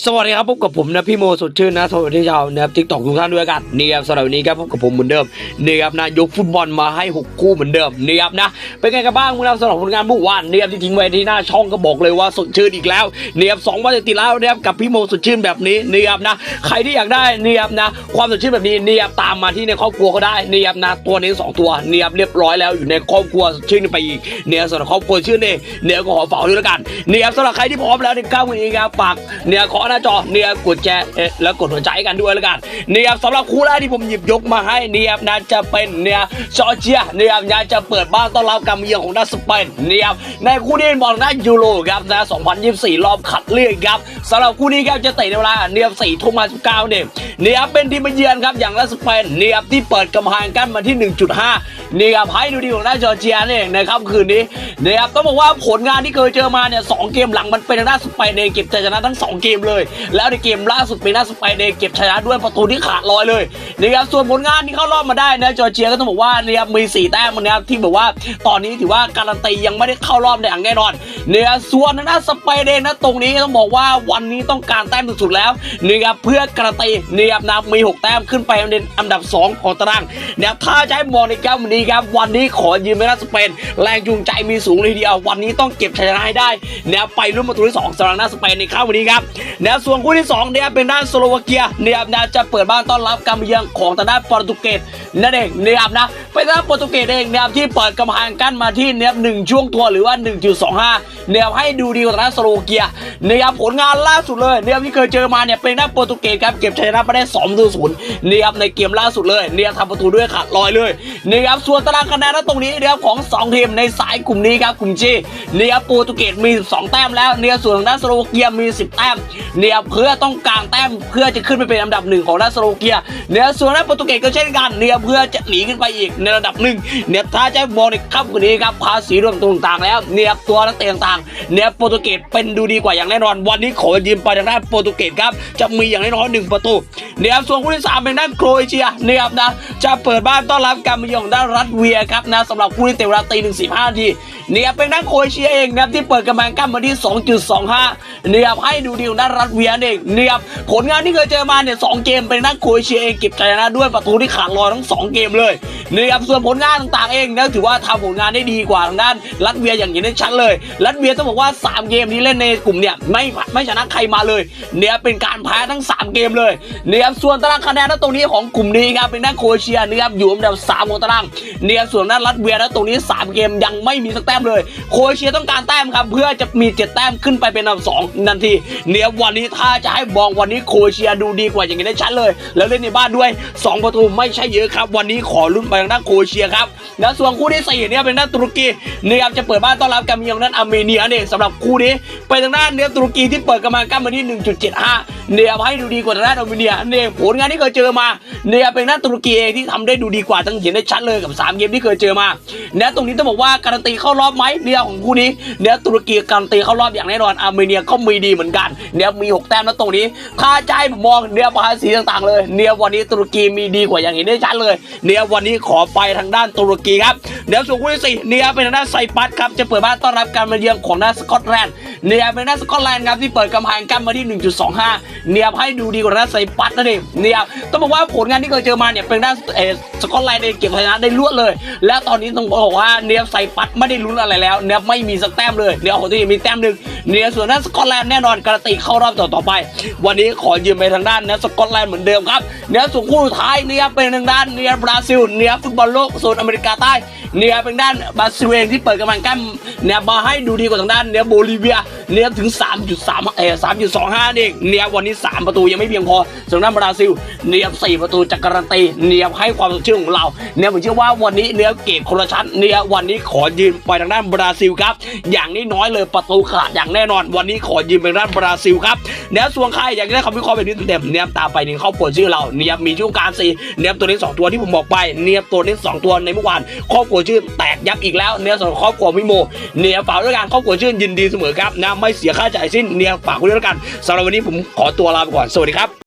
สวัสดีครับพบกับผมนะพี่โมสดชื่นนะสวัสดีชาวนะครับทิกตอกทุกท่านด้วยกันนี่ครับสำหรับวันนี้ครับพบกับผมเหมือนเดิมนี่ครับนะยกฟุตบอลมาให้หกคู่เหมือนเดิมนี่ครับนะเป็นไงกันบ้างมึงครับสำหรับผลงานเมื่อวานนี่ครับที่ทิ้งไว้ที่หน้าช่องก็บอกเลยว่าสดชื่นอีกแล้วนี่ครับสองวันติดแล้วนะครับกับพี่โมสดชื่นแบบนี้นี่ครับนะใครที่อยากได้นี่ครับนะความสดชื่นแบบนี้นี่ครับตามมาที่ในครอบครัวก็ได้นี่ครับนะตัวนี้สองตัวนี่ครับเรียบร้อยแล้วอยู่ในครอบครัวสดชื่นไปอีกเนี่ยสำหรับครอบครัวชื่นเองเนี่ยก็ขอฝากด้วยแล้วกันนี่ครับสำหรับใครที่พร้อมแล้วในก้าวนี้ครับฝากเนี่ยขอหน้าจอเนี่ยกดแชร์แล้วกดหัวใจกันด้วยแล้วกันเนี่ครับสำหรับคู่แรกที่ผมหยิบยกมาให้เนี่ยครับนะจะเป็นเนี่ยจอร์เจียเนี่ยครับนะจะเปิดบ้านต้อนรับการมเยือนของนักสเปนเนี่ยบในคู่นี้บอลนะยูโรครับนะ2024 รอบคัดเลือกครับสำหรับคู่นี้ครับจะเตะในเวลาเนี่ยสี่ทุ่มมาสิบเก้าเนี่ยเนี่ยบเป็นทีมมาเยือนครับอย่างนักสเปนเนี่ยบที่เปิดกำแพงกั้นมาที่ 1.5 นี่ครับให้ดูดีของน้าจอร์เจียนี่เองนะครับคืนนี้นะครับต้องบอกว่าผลงานที่เคยเจอมาเนี่ยสองเกมหลังมันเป็นหน้าสเปนเองเก็บชัยชนะทั้งสองเกมเลย แล้วในเกมล่าสุดเป็นหน้าสเปนเองเก็บชนะด้วยประตูที่ขาดลอยเลย นะครับส่วนผลงานที่เข้ารอบมาได้นะจอร์เจียก็ต้องบอกว่านี่ยมีสี่แต้มนะครับที่แบบว่าตอนนี้ถือว่าการันตียังไม่ได้เข้ารอบในอย่างแน่นอนเนี่ยส่วนทางด้านสเปนเองนะตรงนี้ต้องบอกว่าวันนี้ต้องการแต้มสุดๆแล้วนะครับเพื่อการันตีนะครับนะมีหกแต้มขึ้นไปเป็นอันดับสองของตารางนะครับถ้าจะให้มองในแก้ววันนี้ครับวันนี้ขอยืมไปน้าสเปน แรงจูงใจมีสูงเลยทีเดียววันนี้ต้องเก็บชัยชนะให้ได้นะครับไปรุ่นประตูที่สองสำหรับหน้าสเปนในข้าววันนี้ครับ นะครับส่วนคู่ที่สองเนี่ยเป็นด้านสโลวาเกียนะครับนะจะเปิดบ้านต้อนรับการเยือนของทางด้านโปรตุเกสนั่นเองนะครับนะเป็นทางด้านโปรตุเกสเองนะครับที่เปิดกำแพงกั้นมาที่นะครับหนึ่งช่วงทัวร์หรือว่า 1.25นะครับให้ดูดีกว่าทางด้านสโลวาเกียนะครับผลงานล่าสุดเลยนะครับที่เคยเจอมาเนี่ยเป็นด้านโปรตุเกสครับเก็บชัยชนะไปได้2ประตูศูนย์นะครับในเกมล่าสุดเลยนะครับทำประตูด้วยขาดลอยเลยนะครับส่วนตารางคะแนนนะตรงนี้นะครับของสองทีมในสายกลุ่มนี้ครับกลุ่มจีนะครับโปรตุเกสมี 12 แต้มแล้วนะครับส่วนทางด้านสโลวาเกียมี 10 แต้มเนะครับเพื่อต้องการแต้มเพื่อจะขึ้นไปเป็นอันดับหนึ่งของด้าสโลเกียเนี่ยส่วนด้านโปรตุเกสก็เช่นกันเนี่ยเพื่อจะหนีขึ้นไปอีกในระดับหนึ่งเนี่ยถ้าจะมองในค่ำกว่านี้ครับภาษีรวมตัวต่างๆแล้วเนี่ยตัวนักเตะต่างๆเนี่ยโปรตุเกสเป็นดูดีกว่าอย่างแน่นอน วันนี้ขอยืมไปทางด้านโปรตุเกสครับจะมีอย่างแน้อยๆหนึ่งประตูเนี่ยส่วนคู่ที่สามเป็นด้านโครเอเชียเนี่ยนะจะเปิดบ้านต้อนรับการมาเยือนของด้านรัสเวียครับนะสำหรับคู่ที่เตะเวลาตีหนึ่งสิบห้าทีเนี่ยเป็นด้านโครเอเชียเองนะครับที่เปิดกำแพงกั้นมาที่ 2.25เนี่ยให้ดูดีของด้านรัสเวียเองเนี่ยผลงานที่เคยเจอมาเนี่ยสองเกมเป็นด้านโครเชียเองเก็บชัยชนะด้วยประตูที่ขาดลอยทั้งสองเกมเลยนะครับส่วนผลงานต่างๆเองนะถือว่าทำผลงานได้ดีกว่าทางด้านรัสเวียอย่างเห็นได้ชัดเลย รัสเวียต้องบอกว่า 3 เกมนี้เล่นในกลุ่มเนี่ยไม่ไม่ชนะใครมาเลยเนี่ยเป็นการแพ้ทั้ง 3 เกมเลยนะครับส่วนตารางคะแนนนะตรงนี้ของกลุ่มนี้ครับเป็นด้านโครเอเชียนะครับอยู่อันดับ3ของตารางเนี่ยส่วนด้านรัสเวียนะตรงนี้ 3 เกมยังไม่มีสักแต้มเลย โครเชียต้องการแต้มครับเพื่อจะมี 7 แต้มขึ้นไปเป็นอันดับ2นาทีเนี่ยววันนี้ถ้าจะให้มองวันนี้โครเอเชียดูดีกว่าอย่างนี้ได้ชัดเลย แล้วเล่นในบ้านด้วย 2 ประตูไม่ใช่เยอะครับ วันนี้ขอลุ้นไปทางด้านโครเอเชียครับแล้วส่วนคู่ที่ 4 เนี่ยเป็นด้านตุรกีนะครับจะเปิดบ้านต้อนรับกามีของด้านอาร์เมเนียเนี่ยสำหรับคู่นี้ไปทางด้านเนี่ยตุรกีที่เปิดกำลังกั้นมาที่ 1.75 เนี่ยให้ดูดีกว่าทางด้านอาร์เมเนียเนี่ยผลงานที่เคยเจอมาเนี่ยเป็นด้านตุรกีเองที่ทำได้ดูดีกว่าทั้งเห็นได้ชัดเลยกับสามเกมที่เคยเจอมาเนี่ยตรงนี้ต้องบอกว่าการันตีเข้ารอบไหมเนี่ยของคู่นี้เนี่ยตุรกีการันตีเข้ารอบอย่างแน่นอนอาร์เมเนียก็มีดีเหมือนกันเนี่ยมีหกแต้มแล้วตรงนี้ถ้าใจผมมองเนี่ยภาษีต่างๆเลยเนี่ยวันนี้ตุรกีมีดีกว่าอย่างเห็นได้ชัดเลยเนี่ยวันนี้ขอไปทางด้านตุรกีครับเดี๋ยวส่วนคู่ที่สี่เนี่ยเป็นทางด้านไซปัสครับจะเปิดบ้านต้อนรับการมาเยือนของด้านสกอตแลนด์ เนียเป็นด้านสกอตแลนด์ครับที่เปิดกำแพงกั้นมาที่ 1.25 เนียให้ดูดีกว่าด้านไซปัสนั่นเองเนียต้องบอกว่าผลงานที่เคยเจอมาเนี่ยเป็นด้านเอสกอตแลนด์เองเก็บชนะได้รวดเลย และตอนนี้ต้องบอกว่าเนี่ยไซปัสไม่ได้ลุ้นอะไรแล้วเนียไม่มีสักแต้มเลยเนียของตัวเองมีแต้มหนึ่งเนียส่วนด้านสกอตแลนด์แน่นอนการันตีเข้ารอบต่อต่อไป วันนี้ขอยืมไปทางด้านเนียสกอตแลนด์เหมือนเดิมครับเนียส่วนคู่สุดท้ายเนียเป็นทางด้านเนียบราซิลเนียฟุตบอลโลกโซนอเมริกาใต้ เนี่ยเป็นด้านบราซิลเองที่เปิดกำลังกั้นเนี่ยมาให้ดูดีกว่าทางด้านเนี่ยโบลิเวีย เนี่ยถึง 3.3เออ3.25เองเนี่ยวันนี้ 3 ประตูยังไม่เพียงพอสำหรับด้านบราซิลเนี่ย4ประตูจากการันตีเนี่ยให้ความสดชื่นของเราเนี่ยผมเชื่อว่าวันนี้เนี่ยเกมคนละชั้นเนี่ยวันนี้ขอยืมไปทางด้านบราซิลครับ อย่างนี้น้อยเลยประตูขาดอย่างแน่นอน วันนี้ขอยืมไปทางด้านบราซิลครับแล้วส่วนใครอยากได้คำวิเคราะห์แบบนี้เต็มเนี่ยตามไปในครอบครัวชื่อเราเนี่ยมีช่วงการสีเนี่ยตัวนี้สองตัวที่ผมบอกไปเนี่ยตัวนี้สองตัวในเมื่อวานครอบครัวชื่อแตก ยับอีกแล้วเนี่ยสำหรับครอบครัวพี่โมเนี่ยฝากด้วยกันครอบครัวชื่นยินดีเสมอครับนะไม่เสียค่าจ่ายสิ้นเนี่ยฝากไว้ด้วยกันสำหรับวันนี้ผมขอตัวลาไปก่อนสวัสดีครับ